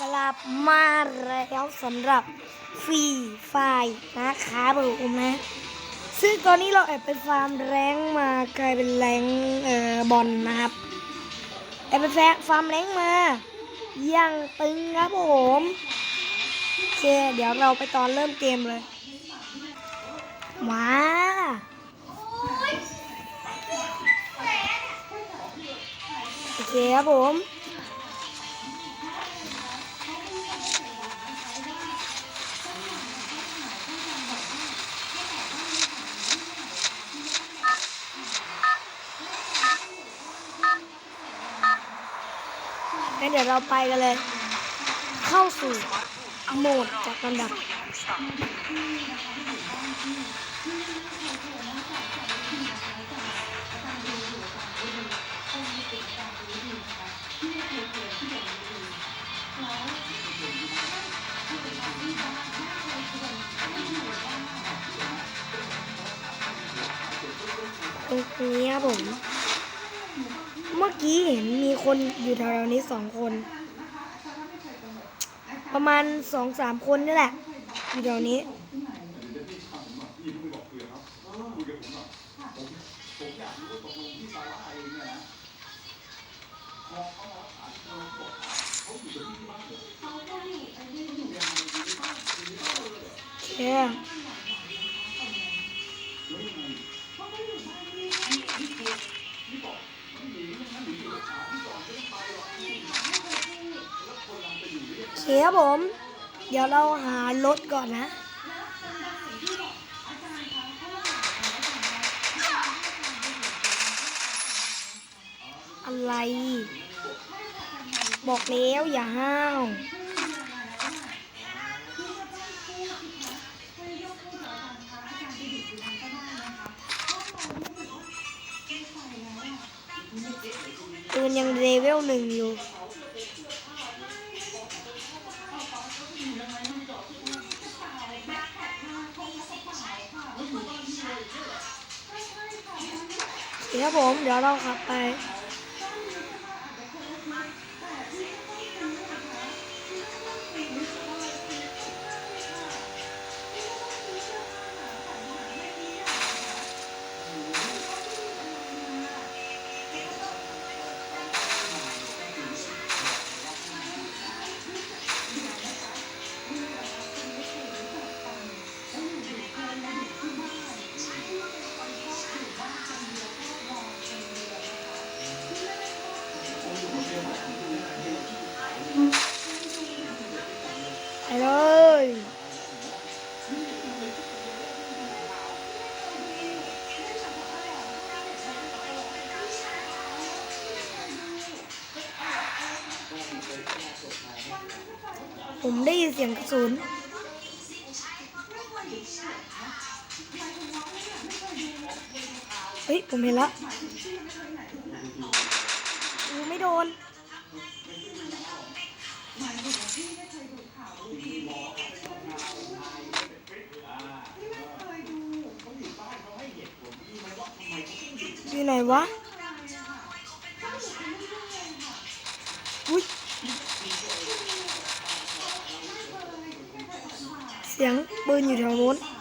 กลับมาแล้วสำหรับฟรีไฟนะครับผมนะ ซึ่งตอนนี้เราแอบไปฟาร์มแรงมากลายเป็นแรงเอ่อบอลนะครับแอบไปแฟฟาร์มแรงมายังตึงครับผมโอเคเดี๋ยวเราไปตอนเริ่มเกมเลยมาโอเคครับผม งั้นเดี๋ยวเราไปกันเลย เข้าสู่โหมดจากลำดับตรงนี้ครับผม คนอยู่แถวๆนี้สองคน ประมาณสองสามคนนี่แหละอยู่แถวนี้ อนนะอะไร บอกแล้วอย่าห้าวปืนยังเลเวลหนึ่งอยู่ ครับผม เดี๋ยวเราขับไป เสียงกระสุนเฮ้ย ผมเห็นแล้วอูไม่โดน อยู่ไหนวะ เสียง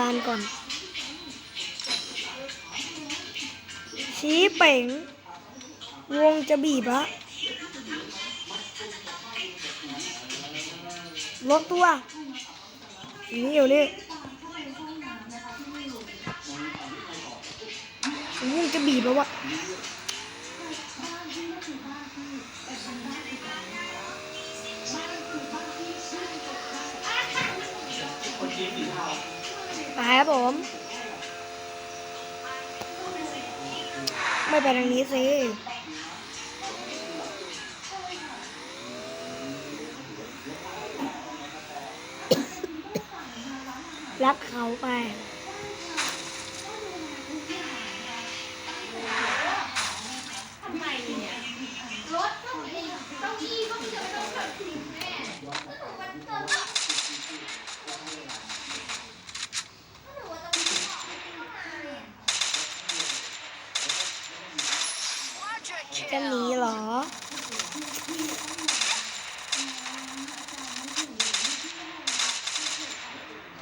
บาลก่อน ชี้เป่ง วงจะบีบละลดตัวนี่อยู่นี่วงจะบีบแล้ววะายครับผม ไม่ไปทางนี้สิรับเขาไป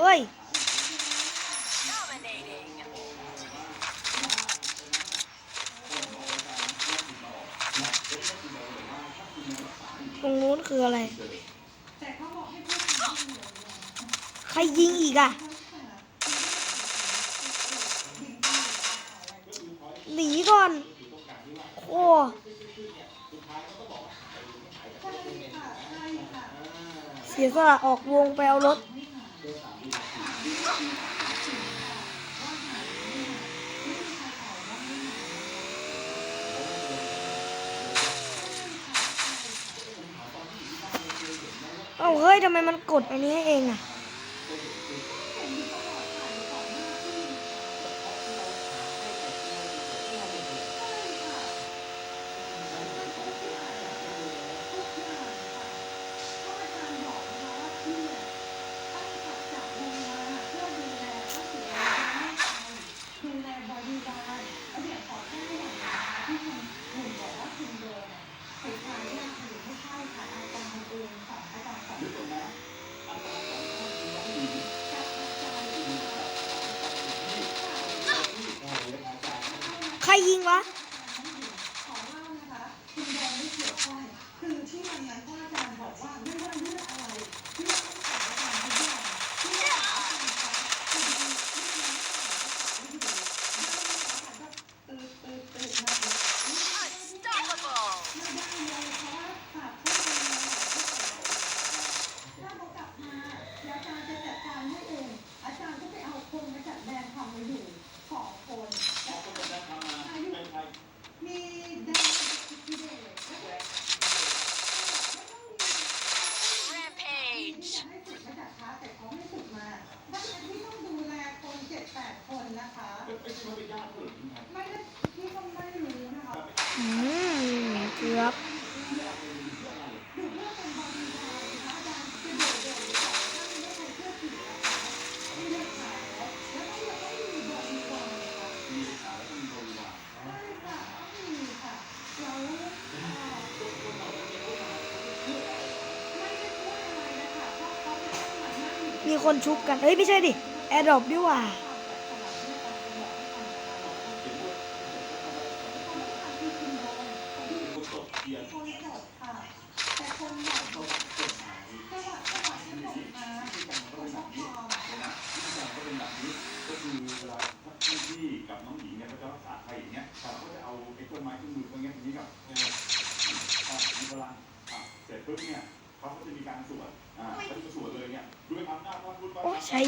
ตรงนู้นคืออะไร ใครยิงอีกอะหนีก่อน โอ้เสียสละออกวงไปเอารถ ทำไมมันกดอันนี้เองอะ คนชุบกัน เฮ้ย ไม่ใช่ดิ แอร์ดรอปดีกว่า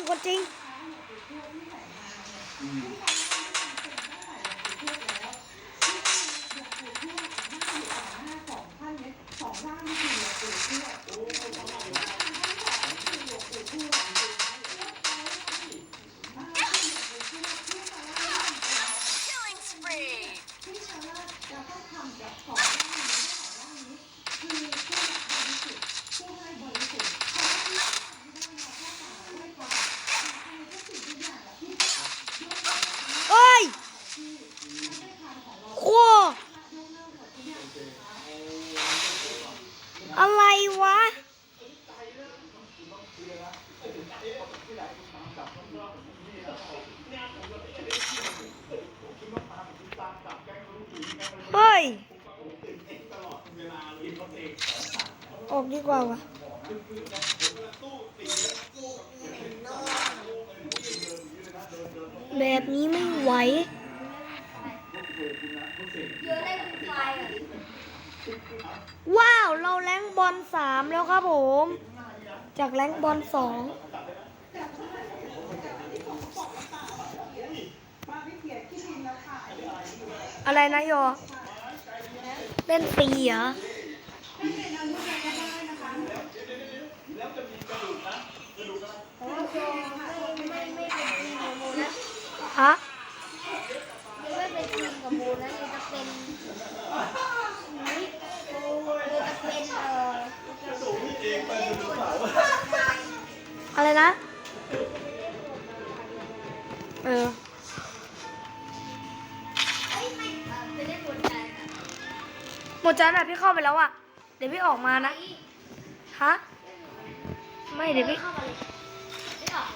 yang. บอลสองอะไรนะโยเล่นฟรีเหรอฮะไม่เป็นทีมกับโบนะจะเป็นนี่ยังจะเป็นเอ่อ อะไรนะ เออเอ้ยไม่เอ่อจะเล่นบนใจนะหมดจานอะพี่เข้าไปแล้วอะ เดี๋ยวพี่ออกมานะ ฮะ ไม่เดี๋ยวพี่เข้ามาเลยไม่ออก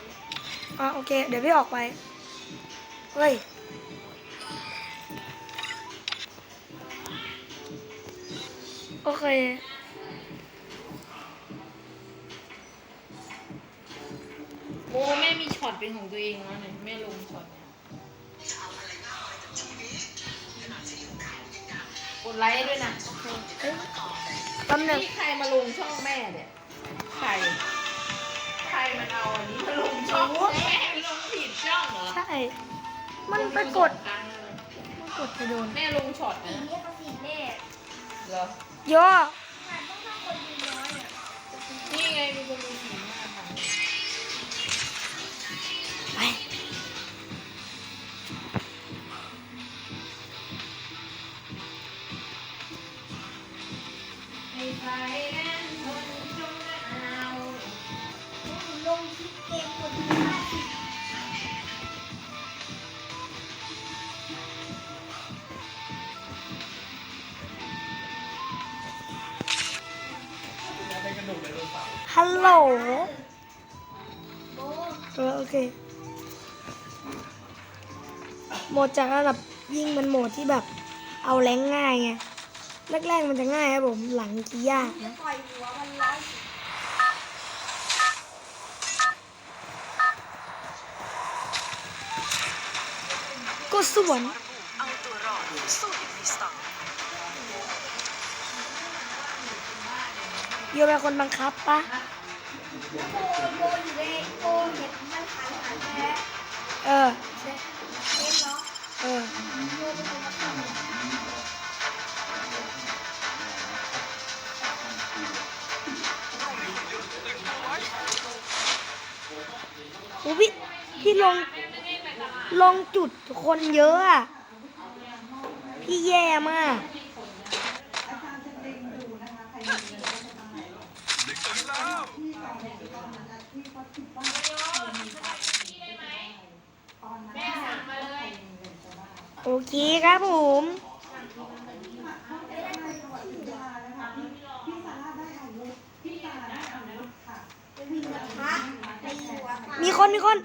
อะโอเค เดี๋ยวพี่ออกไป เฮ้ยโอเค อ้แม่มีช็อตเป็นของตัวเองแล้วเนี่ยแม่ลงช็อตเนี่ยกดไลค์ด้วยนะแป๊บหนึงนี่ใครมาลงช่องแม่เนี่ยใครใครมันเอาอันนี้มาลงช่องแม่ลงผิดช่องเหรอใช่ มันไปกดตังค์เลยมันกดไปโดนแม่ลงช็อตสีนะนี้ก็สีแน่เหรอโยแต่ต้องทำคนดูน้อยอะนี่ไงมีคนดูสี่ ฮัลโหลโออโอเค โหมดจากระดับยิ่งมันโหมดที่แบบเอาแรงง่ายไง แรกๆมันจะง่ายครับผม หลังจะยากจะนะต่อยหัวมันร้อยสิบก็สวนเอาตัวรอดสู้อย่างมีสไตล์โยเป็นคนบังคับปะเออเห็นเนาะเออ พี่ลง ลงจุดคนเยอะอะ พี่แย่มาก โอเคครมีเงินก็จะได้ที่กองทุนตอนนั้นนะที่เขาคิดว่าตอนนั้นแม่สั่งมาเลยมีเงิน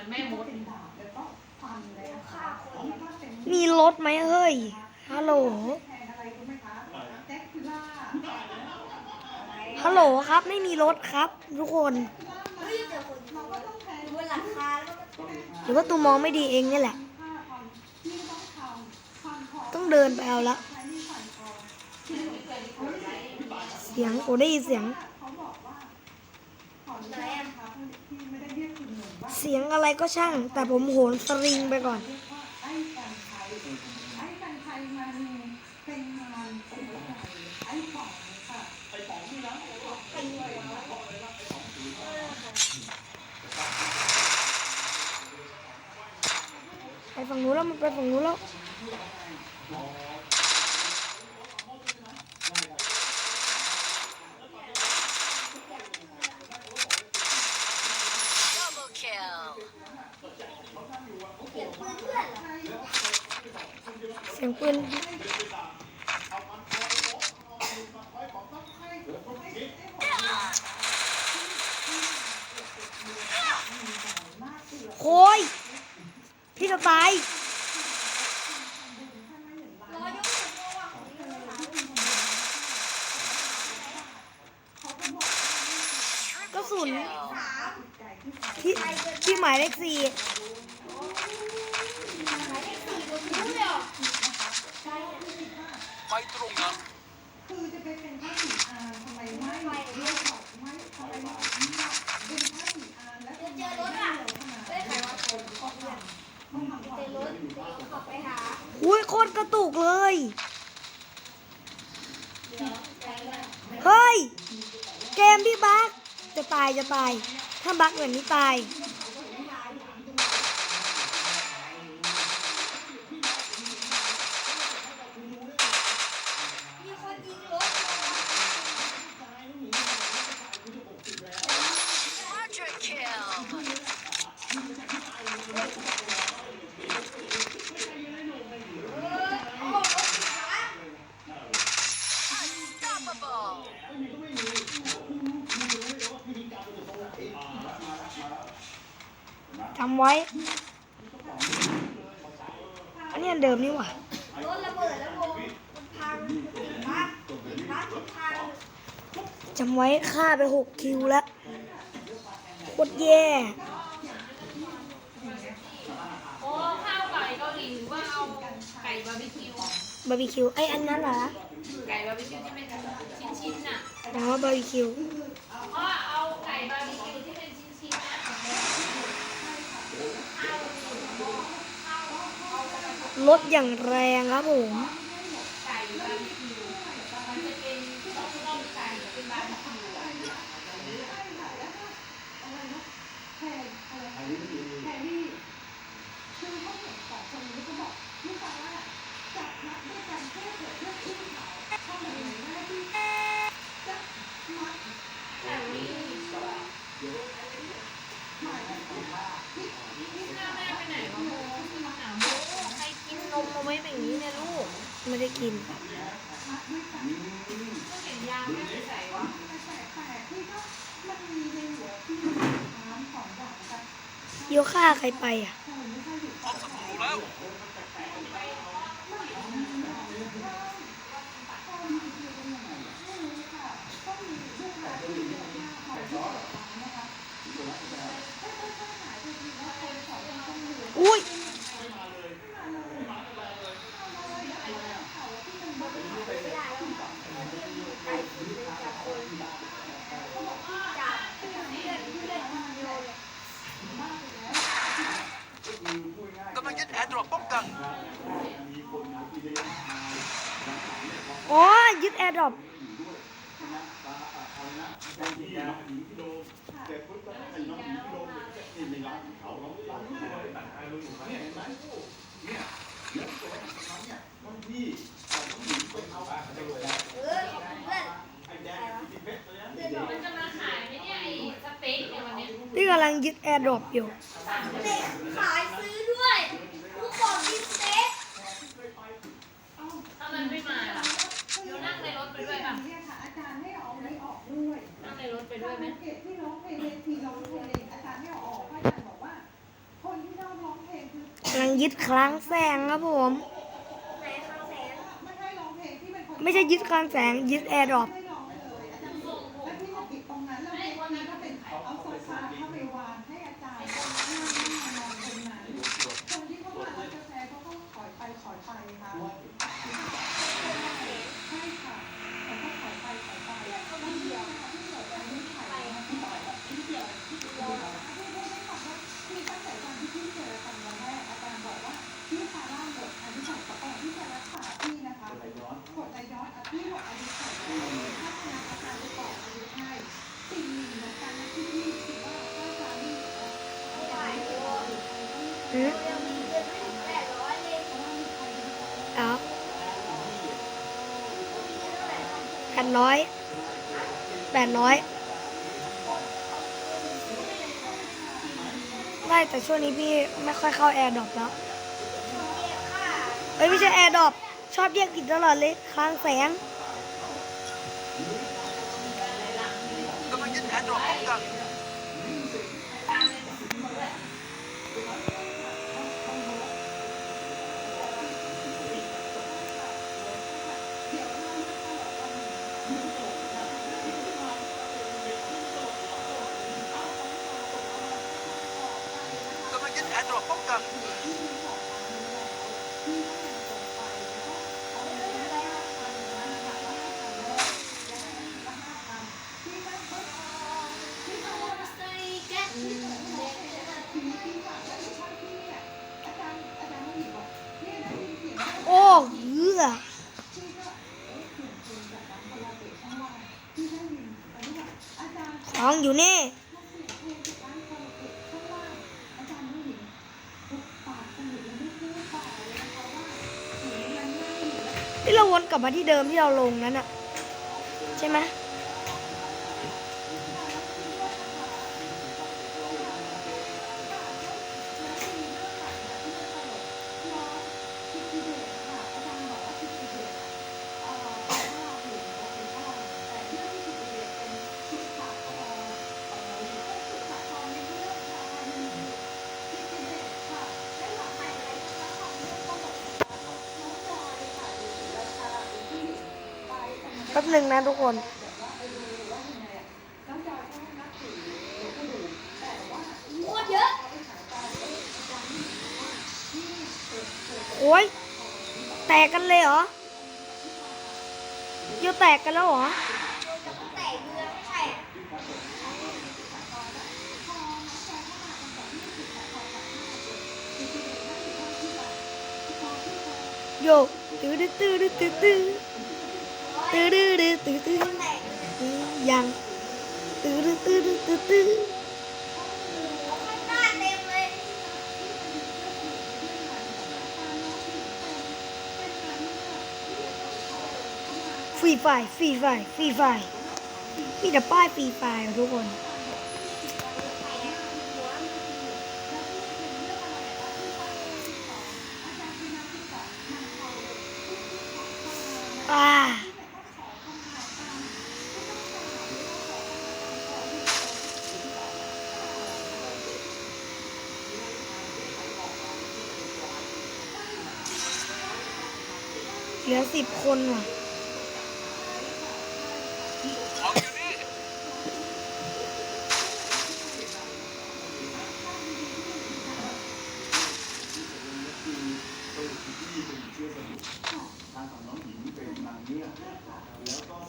มือนแม่มดมีรถไหมเฮ้ย ฮัลโหล ฮัลโหลครับไม่มีรถครับ ทุกคนหรือว่าตูมองไม่ดีเองนี่แหละ ต้องเดินไปเอาละ เสียงโอ้ได้ยินเสียง เสียงอะไรก็ช่าง แต่ผมโหนสลิงไปก่อนไอ้กันไทยไอ้กันไทยมันเป็นงานไอ้ป๋องค่ะไปฝั่งนู้นแล้วมันไปฝั่งนู้นแล้วียงปืนโอ้ยพี่จะตายกระสุนที่ที่หมายเลขสี่ บักเหมือนนี้ไป ไว้ อันนี้อันเดิมนี่หว่ารถระเบิดแล้วงพังพัพังจำไว้ค่าไปหกคิวแล้วโคตรแย่โอ้ข้าวไก่กาหลีหรือว่าเอาไก่บาร์บีคิวบาร์บีคิวไออันนั้นเหรอไก่บาร์บีคิวที่เป็นชิ้นๆน่ะอ๋อบาร์บีคิว ลดอย่างแรงครับผมางนี้นี่ลูกไม่ได้กินเยี่โยค่าใครไปอะ แอร์ดรอปอยู่เด็กขายซื้อด้วยลูกบอลดิเซ็ตถ้ามันไม่มาเดี๋ยวนั่งในรถไปด้วยค่ะอาจารย์ให้ออกไม่ออกด้วยนั่งในรถไปด้วยไหมเก็ที่ร้องเพลงที่ร้องเพลงอาจารย์ให้ออกอาจารย์บอกว่า คนที่ร้องเพลงกำลังยึดคลังแสงครับผม ไม่ใช่ยึดคลังแสงยึดแอร์ดรอป อ๋อแปดร้อยแปดร้อยไม่แต่ช่วงนี้พี่ไม่ค่อยเข้าแอร์ดรอปแล้ว เฮ้ยไม่ใช่แอร์ดรอปชอบแยกผิดตลอดเลยคลางแสง ลับมาที่เดิมที่เราลงนั้นอะใช่ไหม แป๊บหนึ่งนะทุกคน โคตรเยอะ โอ้ย แตกกันเลยเหรอโยแตกกันแล้วเหรอ แต่เรือไม่ใช่อะโยตื้อตื้อตื้อตื้อ ตื้อตื้อตื้อตื้อตื้อตื้อตื้อยังตื้อตื้อตื้อตื้อตื้อฟรีไฟฟรีไฟฟรีไฟมีแต่ป้ายฟรีไฟทุกคนอ่าเหลือสิบคนว่ะ ของอยู่นี่ ทางฝั่งน้องหญิงเป็นนางเงือกแล้วก็ทางฝั่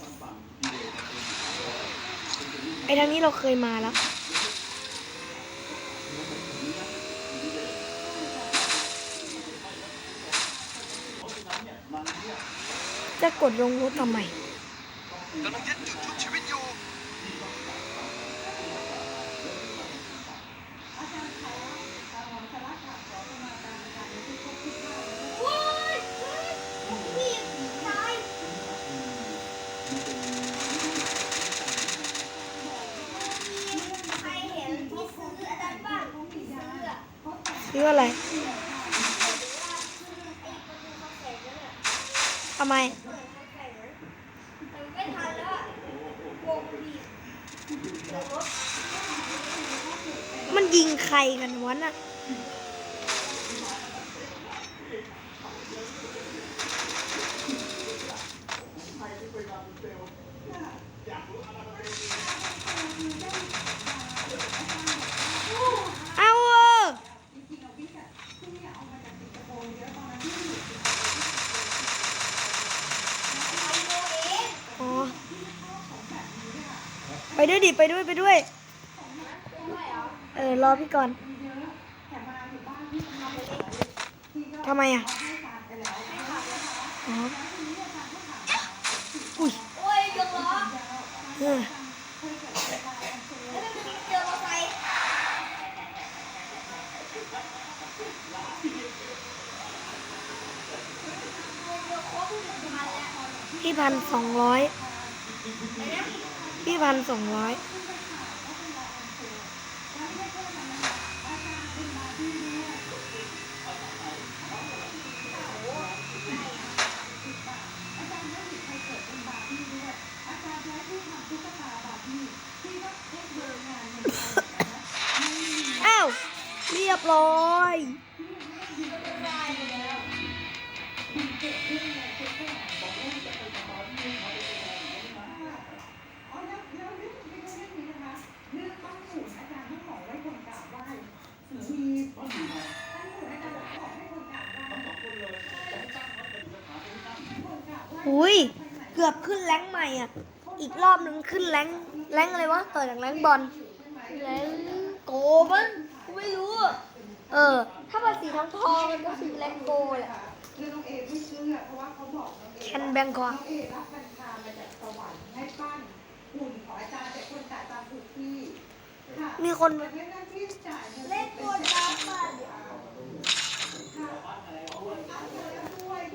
งพีเดชเป็นไอ้ทางนี้เราเคยมาแล้ว จะกดลงรถทำไมกำลังยึดจุดชุบชีวิตอยู่ซื้ออะไรทำไม ยิงใครกันวะน่ะเอาเอออ๋อไปด้วยดิ ไปด้วย ไปด้วย อรอพี่ก่อนทำไมอะอุ้ยเออพี่พันสองร้อยพี่พันสองร้อย ราบไหว้อุ้ย เกือบขึ้นแรงใหม่อะ อีกรอบนึงขึ้นแรงแรงอะไรวะ ต่อจากแรงบอลแรงโกมั้ง ไม่รู้อะเออ ถ้าเป็นสีทองทองมันก็คือแรงโกแหละคือน้องเอไม่เชื่อเพราะว่าเขาบอกน้องเอแคนแบงกอน้องเอรับบัญชามาจากสวรรค์ให้ปั้นหุ่นของอาจารย์แต่คนจ่ายตามถูกที่ค่ะมีคน แต่เล่นหน้าที่จ่ายงินเล่นตัวดาวมา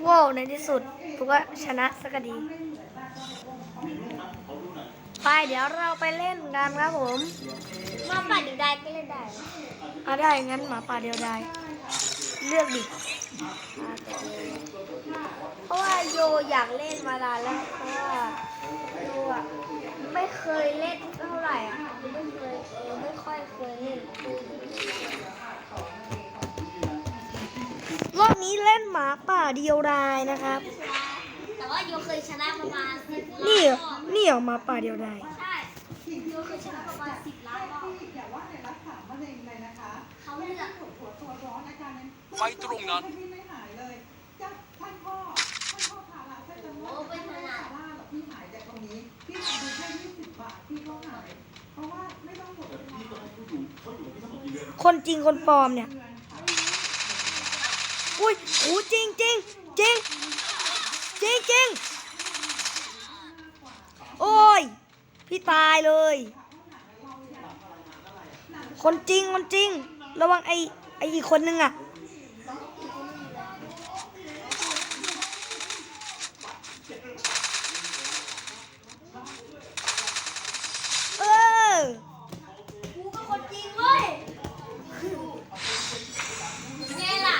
ว้าวในที่สุดพวกก็ชนะสักทีไปเดี๋ยวเราไปเล่นกันครับผม มาปัดอยู่ได้ก็เล่นได้ อะได้ งั้นหมาป่าเดียวได้เลือกดิ เพราะว่าโยอยากเล่นมานานแล้ว เพราะว่าโยอะไม่เคยเล่นเท่าไหร่อะไม่เคยเออไม่ค่อยเคยเล่นรอบนี้เล่นหมาป่าเดียวดายนะครับ แต่ว่าโยเคยชนะประมาณสิบนี่เหรอนี่เหรอหมาป่าเดียวดายใช่โยเคยชนะประมาณสิบล้านรอบ มะเร็งเลยนะคะเขาเลือกปวดหัวตัวร้อนอาการนั้นไฟตรงนั้นที่ไม่หายเลยจ้าท่านพ่อท่านพ่อพาราท่านจะว่าไม่ใช่พาราหรอกพี่หายจากตรงนี้พี่ทำดูแค่ยี่สิบบาทพี่ก็หาย เพราะว่าไม่ต้องหมดเวลาคนจริงคนปลอมเนี่ยอุ้ยโอ้จริงจริงจริงจริงจริงโอ้ย พี่ตายเลย คนจริงคนจริง ระวังไอไออีกคนนึงอะเออกูก็คนจริงเว้ยไงล่ะ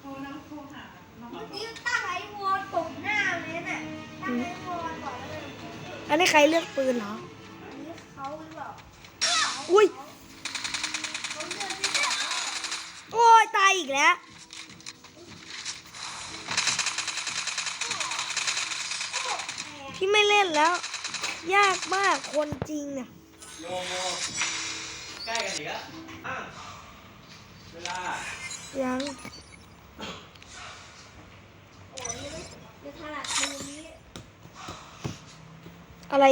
โทรน้ำโทรหาน้องนี่ตั้งไอ้วอลตกหน้าเลยเนี่ยตั้งไอ้วอลก่อนแล้วเลยอันนี้ใครเลือกปืนเหรอ พี่ไม่เล่นแล้ว ยากมากคนจริงเนี่ยโยโมใกล้กันอีกแล้วอ้าวเวลายังโอ้ยจะถนัดปืนนี้อะไร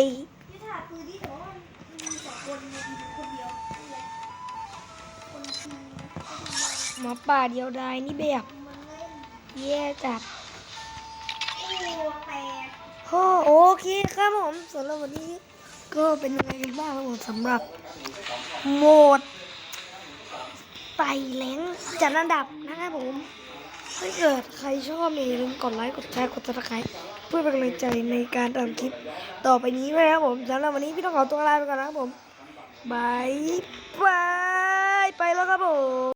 ที่ถนัดปืนนี้แต่ว่ามันมีสองคนมีคนเดียวนี่แหละคนจริงนะเขาทำไมหมาป่าเดียวดายนี่แบบมันเล่น แย่จัด โอ้แต กโอ้โอเคครับผมสำหรับวันนี้ก็เป็นยังไงกันบ้างครับผมสำหรับโหมดไต่แหลงจัดอันดับนะครับผมถ้าเกิดใครชอบเนี่ยอย่าลืมกดไลค์กดแชร์กดติดตามเพื่อเป็นกำลังใจในการทำคลิปต่อไปนี้ด้วยนะครับผมสำหรับวันนี้พี่ต้องขอตัวลาไปก่อนนะครับผมบายบายไปแล้วครับผม